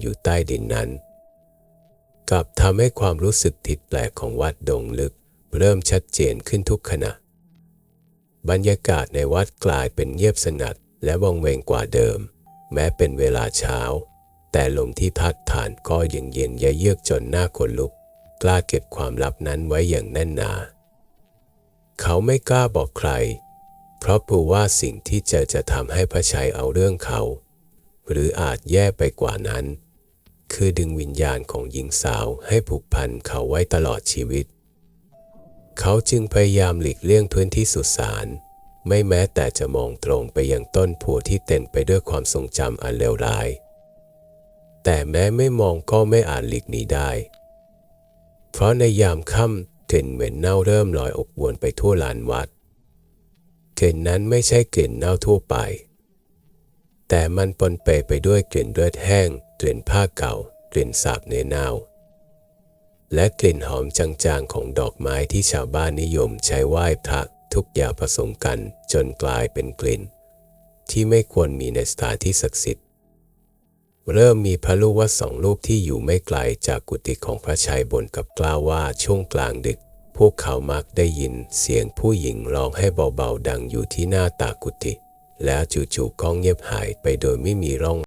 อยู่ใต้ดินนั้น กลับทำให้ความรู้สึกผิดแปลกของวัดดงลึกเริ่มชัดเจนขึ้นทุกขณะ บรรยากาศในวัดกลายเป็นเงียบสงัดและวังเวงกว่าเดิม แม้เป็นเวลาเช้า แต่ลมที่พัดผ่านก็ยังเย็นยะเยือกจนหน้าขนลุก กล้าเก็บความลับนั้นไว้อย่างแน่นหนา เขาไม่กล้าบอกใคร เพราะกลัวว่าสิ่งที่เจอจะทำให้พระชัยเอาเรื่องเขา หรืออาจแย่ไปกว่านั้น คือดึงวิญญาณของหญิงสาวให้ผูกพันเขาไว้ตลอดชีวิต เขาจึงพยายามหลีกเลี่ยงพื้นที่สุสานไม่แม้แต่จะมองตรงไปยังต้นโพธิ์ที่เต็มไปด้วยความทรงจำอันเลวร้าย แต่แม้ไม่มองก็ไม่อาจหลีกหนีได้ เพราะในยามค่ำกลิ่นเหม็นเน่าเริ่มลอยอบอวนไปทั่วลานวัดกลิ่นนั้นไม่ใช่กลิ่นเน่าทั่วไป แต่มันปนเปไปด้วยกลิ่นเลือดแห้ง กลิ่นผ้าเก่า กลิ่นสาบเนื้อเน่า และกลิ่นหอมจางๆของดอกไม้ที่ชาวบ้านนิยมใช้ไหว้พระทุกอย่างผสมกันจนกลายเป็นกลิ่น ที่ไม่ควรมีในสถานที่ศักดิ์สิทธิ์ เริ่มมีพระลูกวัดสองรูปที่อยู่ไม่ไกลจากกุฏิของพระชัยบนกับกล่าวว่าช่วงกลางดึก พวกเขามักได้ยินเสียงผู้หญิงร้องให้เบาๆดังอยู่ที่หน้าตากุฏิ แล้วจู่ๆก็เงียบหายไปโดยไม่มีร่อง